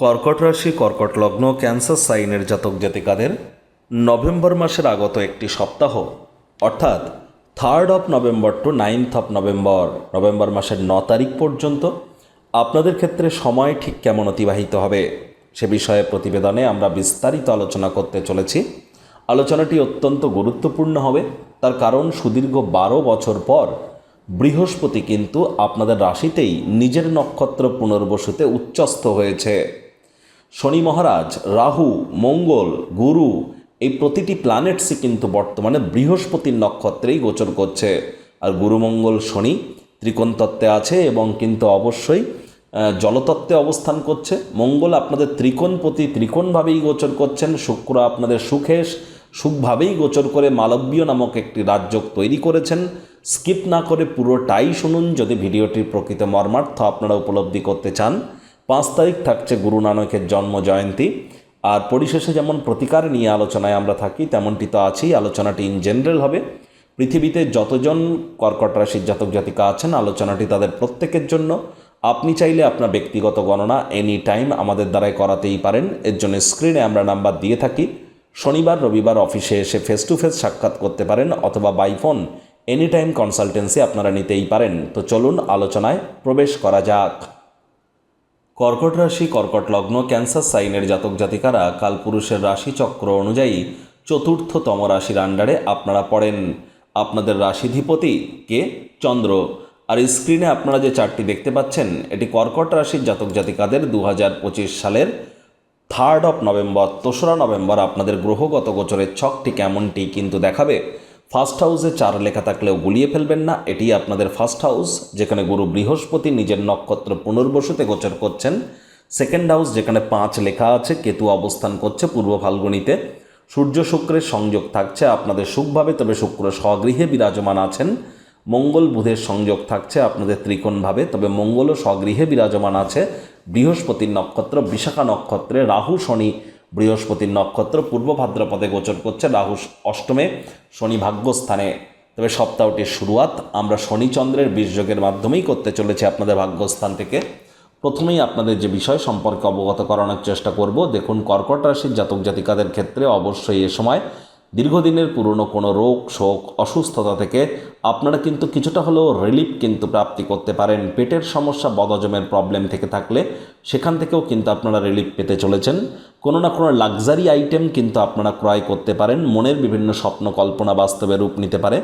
কর্কট রাশি, কর্কট লগ্ন, ক্যান্সার সাইনের জাতক জাতিকাদের নভেম্বর মাসের আগত একটি সপ্তাহ, অর্থাৎ third of November to ninth of November November মাসের ন তারিখ পর্যন্ত আপনাদের ক্ষেত্রে সময় ঠিক কেমন অতিবাহিত হবে সে বিষয়ে প্রতিবেদনে আমরা বিস্তারিত আলোচনা করতে চলেছি। আলোচনাটি অত্যন্ত গুরুত্বপূর্ণ হবে, তার কারণ সুদীর্ঘ বারো বছর পর বৃহস্পতি কিন্তু আপনাদের রাশিতেই নিজের নক্ষত্র পুনর্বসুতে উচ্চস্থ হয়েছে। শনি মহারাজ, রাহু, মঙ্গল, গুরু এই প্রতিটি প্ল্যানেটসই কিন্তু বর্তমানে বৃহস্পতির নক্ষত্রেই গোচর করছে। আর গুরু, মঙ্গল, শনি ত্রিকোণ তত্ত্বে আছে এবং কিন্তু অবশ্যই জলতত্ত্বে অবস্থান করছে। মঙ্গল আপনাদের ত্রিকোণপতি, ত্রিকোণভাবেই গোচর করছেন। শুক্র আপনাদের সুখেশ, সুখভাবেই গোচর করে মালব্য নামক একটি রাজ্য তৈরি করেছেন। স্কিপ না করে পুরোটাই শুনুন। যদি ভিডিওটির প্রকৃত মর্মার্থ আপনারা উপলব্ধি করতে চান পাঁচ তারিখ থাকছে গুরু নানকের জন্ম জয়ন্তী আর পরিশেষে যেমন প্রতিকার নিয়ে আলোচনায় আমরা থাকি, তেমনটি তো আছেই। আলোচনাটি ইন জেনারেল হবে। পৃথিবীতে যতজন কর্কট রাশির জাতক জাতিকা আছেন, আলোচনাটি তাদের প্রত্যেকের জন্য। আপনি চাইলে আপনার ব্যক্তিগত গণনা এনি টাইম আমাদের দ্বারাই করাতেই পারেন। এর জন্য স্ক্রিনে আমরা নাম্বার দিয়ে থাকি। শনিবার, রবিবার অফিসে এসে ফেস টু ফেস সাক্ষাৎ করতে পারেন অথবা by phone any time consultancy আপনারা নিতেই পারেন। তো চলুন আলোচনায় প্রবেশ করা যাক। কর্কট রাশি, কর্কট লগ্ন, ক্যান্সার সাইনের জাতক জাতিকারা কালপুরুষের রাশি চক্র অনুযায়ী চতুর্থতম রাশির আন্ডারে আপনারা পড়েন। আপনাদের রাশিধিপতি কে? চন্দ্র। আর স্ক্রিনে আপনারা যে চারটি দেখতে পাচ্ছেন, এটি কর্কট রাশির জাতক জাতিকাদের দু হাজার পঁচিশ সালের থার্ড অফ নভেম্বর দোসরা নভেম্বর আপনাদের গ্রহগত গোচরের ছকটি কেমনটি কিন্তু দেখাবে। ফার্স্ট হাউসে চার লেখা থাকলেও গুলিয়ে ফেলবেন না এটি আপনাদের ফার্স্ট হাউস, যেখানে গুরু বৃহস্পতি নিজের নক্ষত্র পুনর্বসুতে গোচর করছেন। সেকেন্ড হাউস, যেখানে পাঁচ লেখা আছে, কেতু অবস্থান করছে পূর্ব ফাল্গুনিতে। সূর্য শুক্রের সংযোগ থাকছে আপনাদের সুখভাবে তবে শুক্র স্বগৃহে বিরাজমান আছেন। মঙ্গল বুধের সংযোগ থাকছে আপনাদের ত্রিকোণভাবে, তবে মঙ্গলও স্বগৃহে বিরাজমান আছে। বৃহস্পতির নক্ষত্র, বিশাখা নক্ষত্রে রাহু, শনি বৃহস্পতির নক্ষত্র পূর্ব ভাদ্রপদে গোচর করছে রাহু অষ্টমে শনি ভাগ্যস্থানে। তবে সপ্তাহটির শুরুয়াত আমরা শনিচন্দ্রের বীর্যকের মাধ্যমেই করতে চলেছি আপনাদের ভাগ্যস্থান থেকে। প্রথমেই আপনাদের যে বিষয় সম্পর্কে অবগত করানোর চেষ্টা করব। দেখুন, কর্কট রাশির জাতক জাতিকাদের ক্ষেত্রে অবশ্যই এ সময় দীর্ঘদিনের পুরনো কোনো রোগ, শোক, অসুস্থতা থেকে আপনারা কিন্তু কিছুটা হলেও রিলিফ কিন্তু প্রাপ্তি করতে পারেন। পেটের সমস্যা বদজমের প্রবলেম থেকে থাকলে সেখান থেকেও কিন্তু আপনারা রিলিফ পেতে চলেছেন। কোনো না কোনো লাক্সারি আইটেম কিন্তু আপনারা ক্রয় করতে পারেন। মনের বিভিন্ন স্বপ্ন, কল্পনা বাস্তবে রূপ নিতে পারে।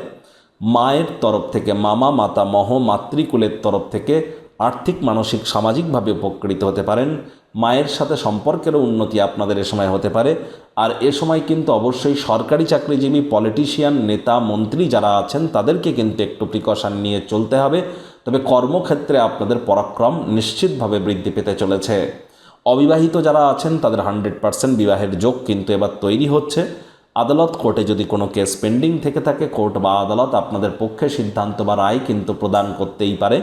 মায়ের তরফ থেকে, মামা, মাতা, মহ, মাতৃকুলের তরফ থেকে আর্থিক, মানসিক, সামাজিকভাবে উপকৃত হতে পারেন। মায়ের সাথে সম্পর্কেরও উন্নতি আপনাদের এ সময় হতে পারে। আর এ সময় কিন্তু অবশ্যই সরকারি চাকরিজীবী, পলিটিশিয়ান, নেতা, মন্ত্রী যারা আছেন, তাদেরকে কিন্তু একটু প্রিকশন নিয়ে চলতে হবে। তবে কর্মক্ষেত্রে আপনাদের পরাক্রম নিশ্চিতভাবে বৃদ্ধি পেতে চলেছে। অবিবাহিত যারা আছেন, তাদের হান্ড্রেড পার্সেন্ট বিবাহের যোগ কিন্তু এবার তৈরি হচ্ছে। আদালত কোর্টে যদি কোনো কেস পেন্ডিং থেকে থাকে, কোর্ট বা আদালত আপনাদের পক্ষে সিদ্ধান্ত বা রায় কিন্তু প্রদান করতেই পারে।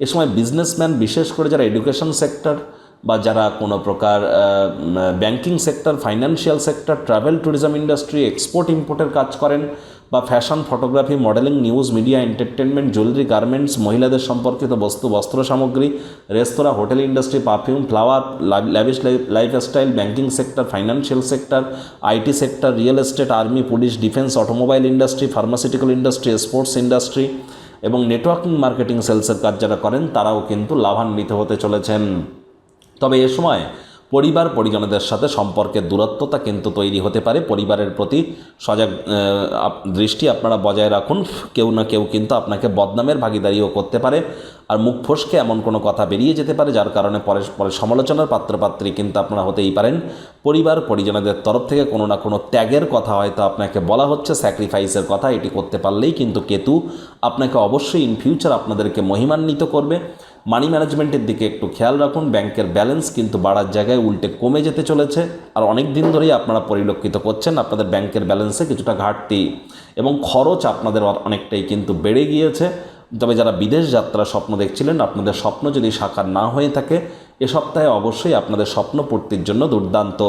এ সময় বিজনেসম্যান বিশেষ করে যারা এডুকেশন সেক্টর বা যারা কোনো প্রকার banking sector financial sector travel tourism industry export ইম্পোর্টের কাজ করেন বা fashion photography modelling news media entertainment jewellery garments মহিলাদের সম্পর্কিত বস্তু, বস্ত্র সামগ্রী রেস্তোরাঁ hotel industry perfume flower lavish lifestyle banking sector financial sector IT sector real estate army police defence automobile industry pharmaceutical industry sports industry এবং networking marketing সেলসের কাজ যারা করেন, তারাও কিন্তু লাভান্বিত হতে চলেছেন। তবে এ সময় পরিবার পরিজনদের সাথে সম্পর্কের দূরত্বতা কিন্তু তৈরি হতে পারে। পরিবারের প্রতি সজাগ দৃষ্টি আপনারা বজায় রাখুন। কেউ না কেউ কিন্তু আপনাকে বদনামের ভাগিদারিও করতে পারে। আর মুখ ফসকে এমন কোনো কথা বেরিয়ে যেতে পারে, যার কারণে পরে পরে সমালোচনার পাত্রপাত্রী কিন্তু আপনারা হতেই পারেন। পরিবার পরিজনদের তরফ থেকে কোনো না কোনো ত্যাগের কথা হয়তো আপনাকে বলা হচ্ছে, স্যাক্রিফাইসের কথা। এটি করতে পারলেই কিন্তু কেতু আপনাকে অবশ্যই ইন ফিউচার আপনাদেরকে মহিমান্বিত করবে। মানি ম্যানেজমেন্টের দিকে একটু খেয়াল রাখুন, ব্যাংকের ব্যালেন্স কিন্তু বাড়ার জায়গায় উল্টে কমে যেতে চলেছে। আর অনেক দিন ধরেই আপনারা পরিলক্ষিত করছেন আপনাদের ব্যাংকের ব্যালেন্সে কিছুটা ঘাটতি এবং খরচ আপনাদের অনেকটাই কিন্তু বেড়ে গিয়েছে। তবে যারা বিদেশ যাত্রার স্বপ্ন দেখছিলেন, আপনাদের স্বপ্ন যদি সাকার না হয়ে থাকে, এ সপ্তাহে অবশ্যই আপনাদের স্বপ্ন পূর্তির জন্য দুর্দান্ত।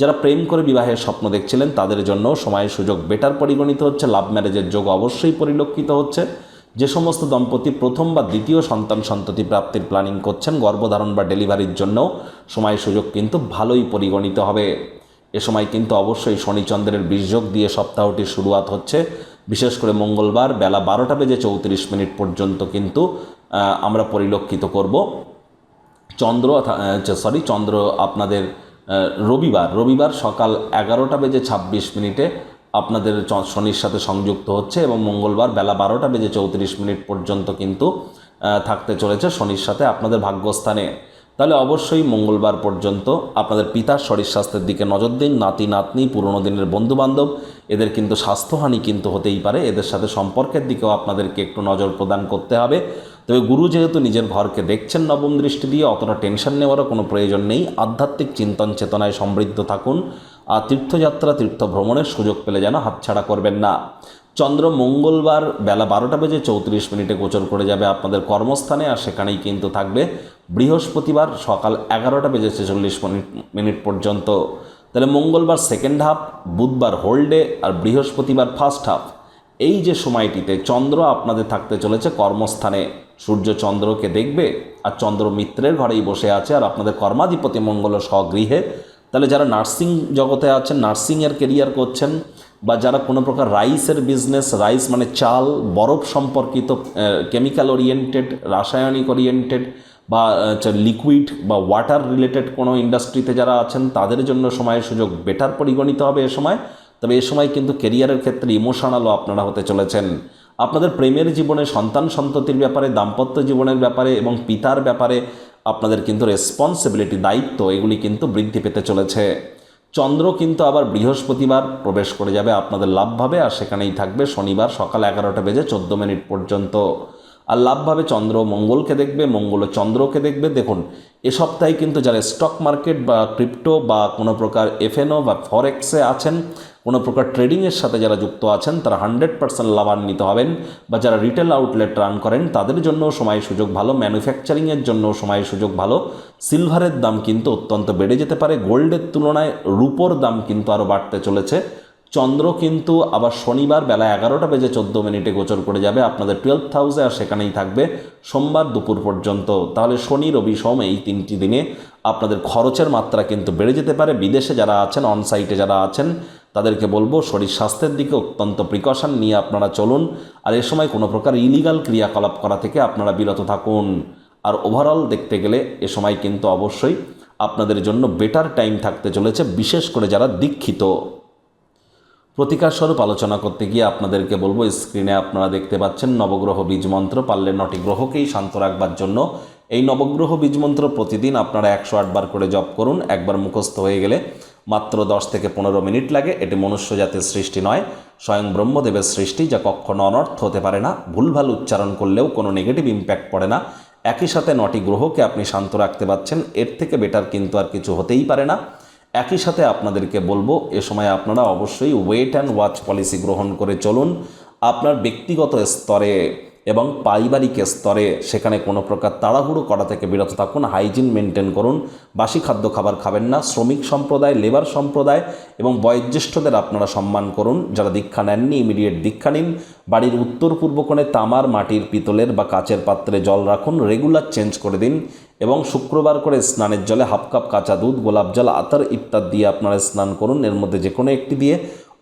যারা প্রেম করে বিবাহের স্বপ্ন দেখছিলেন, তাদের জন্য সময়ের সুযোগ বেটার পরিগণিত হচ্ছে, লাভ ম্যারেজের যোগ অবশ্যই পরিলক্ষিত হচ্ছে। যে সমস্ত দম্পতি প্রথম বা দ্বিতীয় সন্তান সন্ততি প্রাপ্তির প্ল্যানিং করছেন, গর্ভধারণ বা ডেলিভারির জন্য সময় সুযোগ কিন্তু ভালোই পরিগণিত হবে। এ সময় কিন্তু অবশ্যই শনিচন্দ্রের বীর্যোগ দিয়ে সপ্তাহটির শুরুয়াত হচ্ছে। বিশেষ করে মঙ্গলবার বেলা বারোটা বেজে চৌত্রিশ মিনিট পর্যন্ত কিন্তু আমরা পরিলক্ষিত করব। চন্দ্র সরি চন্দ্র আপনাদের রবিবার। রবিবার সকাল এগারোটা বেজে ছাব্বিশ মিনিটে আপনাদের শনির সাথে সংযুক্ত হচ্ছে এবং মঙ্গলবার বেলা বারোটা বেজে চৌত্রিশ মিনিট পর্যন্ত কিন্তু থাকতে চলেছে শনির সাথে আপনাদের ভাগ্যস্থানে। তাহলে অবশ্যই মঙ্গলবার পর্যন্ত আপনাদের পিতার শরীর স্বাস্থ্যের দিকে নজর দিন, নাতি, নাতনি, পুরনো দিনের বন্ধুবান্ধব, এদের কিন্তু স্বাস্থ্যহানি কিন্তু হতেই পারে। এদের সাথে সম্পর্কের দিকেও আপনাদেরকে একটু নজর প্রদান করতে হবে। তবে গুরু যেহেতু নিজের ঘরকে দেখছেন নবম দৃষ্টি দিয়ে, অতটা টেনশন নেওয়ারও কোনো প্রয়োজন নেই। আধ্যাত্মিক চিন্তন চেতনায় সমৃদ্ধ থাকুন। আর তীর্থযাত্রা তীর্থ ভ্রমণের সুযোগ পেলে যেন হাতছাড়া করবেন না। চন্দ্র মঙ্গলবার বেলা বারোটা বেজে চৌত্রিশ মিনিটে গোচর করে যাবে আপনাদের কর্মস্থানে আর সেখানেই কিন্তু থাকবে বৃহস্পতিবার সকাল এগারোটা বেজে ছেচল্লিশ মিনিট মিনিট পর্যন্ত। তাহলে মঙ্গলবার সেকেন্ড হাফ বুধবার হোল্ডে আর বৃহস্পতিবার ফার্স্ট হাফ এই যে সময়টিতে চন্দ্র আপনাদের থাকতে চলেছে কর্মস্থানে। সূর্য চন্দ্রকে দেখবে আর চন্দ্র মিত্রের ঘরেই বসে আছে আর আপনাদের কর্মাধিপতি মঙ্গল স্বগৃহে তাহলে যারা নার্সিং জগতে আছেন নার্সিংয়ের কেরিয়ার করছেন বা যারা কোনো প্রকার রাইসের বিজনেস রাইস মানে চাল, বরফ সম্পর্কিত কেমিক্যাল ওরিয়েন্টেড রাসায়নিক ওরিয়েন্টেড বা লিকুইড বা ওয়াটার রিলেটেড কোনো ইন্ডাস্ট্রিতে যারা আছেন, তাদের জন্য সময়ের সুযোগ বেটার পরিগণিত হবে এ সময়। তবে এ সময় কিন্তু কেরিয়ারের ক্ষেত্রে ইমোশনালও আপনারা হতে চলেছেন। আপনাদের প্রেমের জীবনে সন্তান সন্ততির ব্যাপারে, দাম্পত্য জীবনের ব্যাপারে এবং পিতার ব্যাপারে আপনাদের কিন্তু রেসপন্সিবিলিটি দায়িত্ব, এগুলি কিন্তু বৃদ্ধি পেতে চলেছে। চন্দ্র কিন্তু আবার বৃহস্পতিবার প্রবেশ করে যাবে আপনাদের লাভভাবে, আর সেখানেই থাকবে শনিবার সকাল এগারোটা বেজে চোদ্দ মিনিট পর্যন্ত। আর লাভভাবে চন্দ্র মঙ্গলকে দেখবে, মঙ্গল চন্দ্রকে দেখবে। দেখুন, এ সপ্তাহে কিন্তু যারা স্টক মার্কেট বা ক্রিপ্টো বা কোনো প্রকার এফএনও বা ফরেক্সে আছেন কোনো প্রকার ট্রেডিংয়ের সাথে যারা যুক্ত আছেন, তারা হান্ড্রেড পার্সেন্ট লাভান্বিত হবেন বা যারা রিটেল আউটলেট রান করেন, তাদের জন্য সময় সুযোগ ভালো, ম্যানুফ্যাকচারিংয়ের জন্য সময় সুযোগ ভালো। সিলভারের দাম কিন্তু অত্যন্ত বেড়ে যেতে পারে, গোল্ডের তুলনায় রূপোর দাম কিন্তু আরও বাড়তে চলেছে। চন্দ্র কিন্তু আবার শনিবার বেলা এগারোটা বেজে চোদ্দ মিনিটে গোচর করে যাবে, আপনাদের টুয়েলভ হাউসে আর সেখানেই থাকবে, সোমবার দুপুর পর্যন্ত। তাহলে শনি, রবি, সোম এই তিনটি দিনে আপনাদের খরচের মাত্রা কিন্তু বেড়ে যেতে পারে। বিদেশে যারা আছেন অন সাইটে যারা আছেন তাদেরকে বলব শরীর স্বাস্থ্যের দিকে অত্যন্ত প্রিকশন নিয়ে আপনারা চলুন। আর এ সময় কোনো প্রকার ইলিগাল ক্রিয়াকলাপ করা থেকে আপনারা বিরত থাকুন। আর ওভারঅল দেখতে গেলে এ সময় কিন্তু অবশ্যই আপনাদের জন্য বেটার টাইম থাকতে চলেছে, বিশেষ করে যারা দীক্ষিত। প্রতিকার স্বরূপ আলোচনা করতে গিয়ে আপনাদেরকে বলব স্ক্রিনে আপনারা দেখতে পাচ্ছেন নবগ্রহ বীজ মন্ত্র, পারলে নটি গ্রহকেই শান্ত রাখবার জন্য। এই নবগ্রহ বীজ মন্ত্র প্রতিদিন আপনারা একশো আটবার করে জপ করুন, একবার মুখস্থ হয়ে গেলে মাত্র দশ থেকে পনেরো মিনিট লাগে। এটি মনুষ্য জাতির সৃষ্টি নয়, স্বয়ং ব্রহ্মদেবের সৃষ্টি যা কখনো অনর্থ হতে পারে না। ভুলভাল উচ্চারণ করলেও কোনো নেগেটিভ ইম্প্যাক্ট পড়ে না। একই সাথে নটি গ্রহকে আপনি শান্ত রাখতে পারছেন। এর থেকে বেটার কিন্তু আর কিছু হতেই পারে না। একই সাথে আপনাদেরকে বলব, এ সময় আপনারা অবশ্যই ওয়েট অ্যান্ড ওয়াচ পলিসি গ্রহণ করে চলুন। আপনার ব্যক্তিগত স্তরে এবং পারিবারিক স্তরে সেখানে কোনো প্রকার তাড়াহুড়ো করা থেকে বিরত থাকুন, হাইজিন মেনটেন করুন, বাসি খাদ্য খাবার খাবেন না, শ্রমিক সম্প্রদায়, লেবার সম্প্রদায় এবং বয়োজ্যেষ্ঠদের আপনারা সম্মান করুন। যারা দীক্ষা নেননি ইমিডিয়েট দীক্ষা নিন। বাড়ির উত্তর পূর্ব কোণে তামার, মাটির পিতলের বা কাচের পাত্রে জল রাখুন, রেগুলার চেঞ্জ করে দিন এবং শুক্রবার করে স্নানের জলে হাফ কাপ কাঁচা দুধ, গোলাপ জল, আতর ইত্যাদি দিয়ে আপনারা স্নান করুন। এর মধ্যে যে কোনো একটি দিয়ে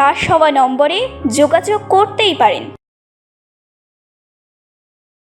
ফ্লাশ হওয়া নম্বরে যোগাযোগ করতেই পারেন।